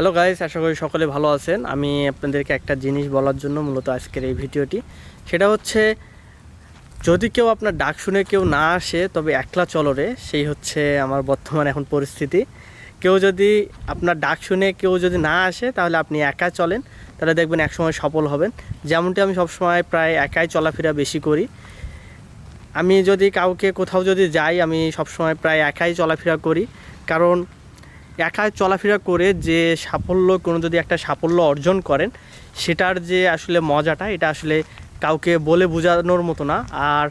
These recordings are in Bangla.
হ্যালো গাইস আশা করি সকলে ভালো আছেন। আমি আপনাদেরকে একটা জিনিস বলার জন্য মূলত আজকের এই ভিডিওটি। সেটা হচ্ছে, যদি কেউ আপনার ডাক শুনে কেউ না আসে, তবে একলা চলরে সেই হচ্ছে আমার বর্তমান এখন পরিস্থিতি। কেউ যদি আপনার ডাক শুনে কেউ যদি না আসে, তাহলে আপনি একা চলেন। তাহলে দেখবেন একসময় সফল হবেন। যেমনটি আমি সবসময় প্রায় একাই চলাফেরা বেশি করি। আমি যদি কাউকে কোথাও যদি যাই, আমি সবসময় প্রায় একাই চলাফেরা করি। কারণ একা চলাফেরা করে যে সাফল্য, কোনো যদি একটা সাফল্য অর্জন করেন, সেটার যে আসলে মজাটা, এটা আসলে কাউকে বলে বোঝানোর মতো না। আর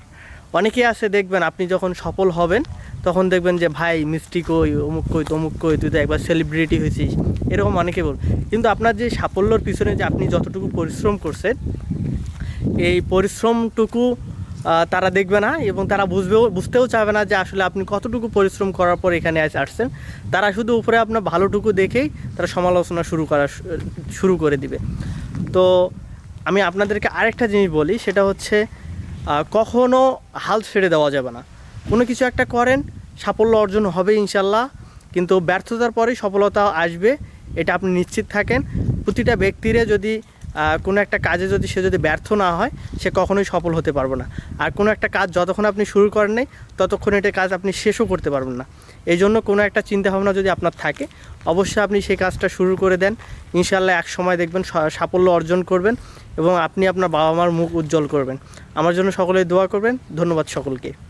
অনেকেই আছে, দেখবেন আপনি যখন সফল হবেন, তখন দেখবেন যে, ভাই, মিষ্টি কই, অমুক কই, তমুক কই, তুই তো একবার সেলিব্রিটি হয়েছিস। এরকম অনেকে বল, কিন্তু আপনার যে সাফল্যর পিছনে যে আপনি যতটুকু পরিশ্রম করছেন, এই পরিশ্রমটুকু তারা দেখবে না এবং তারা বুঝবেও বুঝতেও চাবে না যে আসলে আপনি কতটুকু পরিশ্রম করার পর এখানে আসছেন। তারা শুধু উপরে আপনার ভালোটুকু দেখেই তারা সমালোচনা শুরু করা শুরু করে দিবে। তো আমি আপনাদেরকে আরেকটা জিনিস বলি সেটা হচ্ছে আহ, কখনো হাল ছেড়ে দেওয়া যাবে না। কোনো কিছু একটা করেন সাফল্য অর্জন হবে ইনশাল্লাহ কিন্তু ব্যর্থতার পরেই সফলতা আসবে এটা আপনি নিশ্চিত থাকেন। প্রতিটা ব্যক্তিরে যদি কোনো একটা কাজে যদি সে যদি ব্যর্থ না হয়, সে কখনোই সফল হতে পারবে না। আর কোনো একটা কাজ যতক্ষণ আপনি শুরু করেন নাই, ততক্ষণ এটা কাজ আপনি শেষও করতে পারবেন না। এই জন্য কোনো একটা চিন্তাভাবনা যদি আপনার থাকে, অবশ্যই আপনি সেই কাজটা শুরু করে দেন। ইনশাল্লাহ এক সময় দেখবেন সাফল্য অর্জন করবেন এবং আপনি আপনার বাবা মার মুখ উজ্জ্বল করবেন। আমার জন্য সকলেই দোয়া করবেন। ধন্যবাদ সকলকে।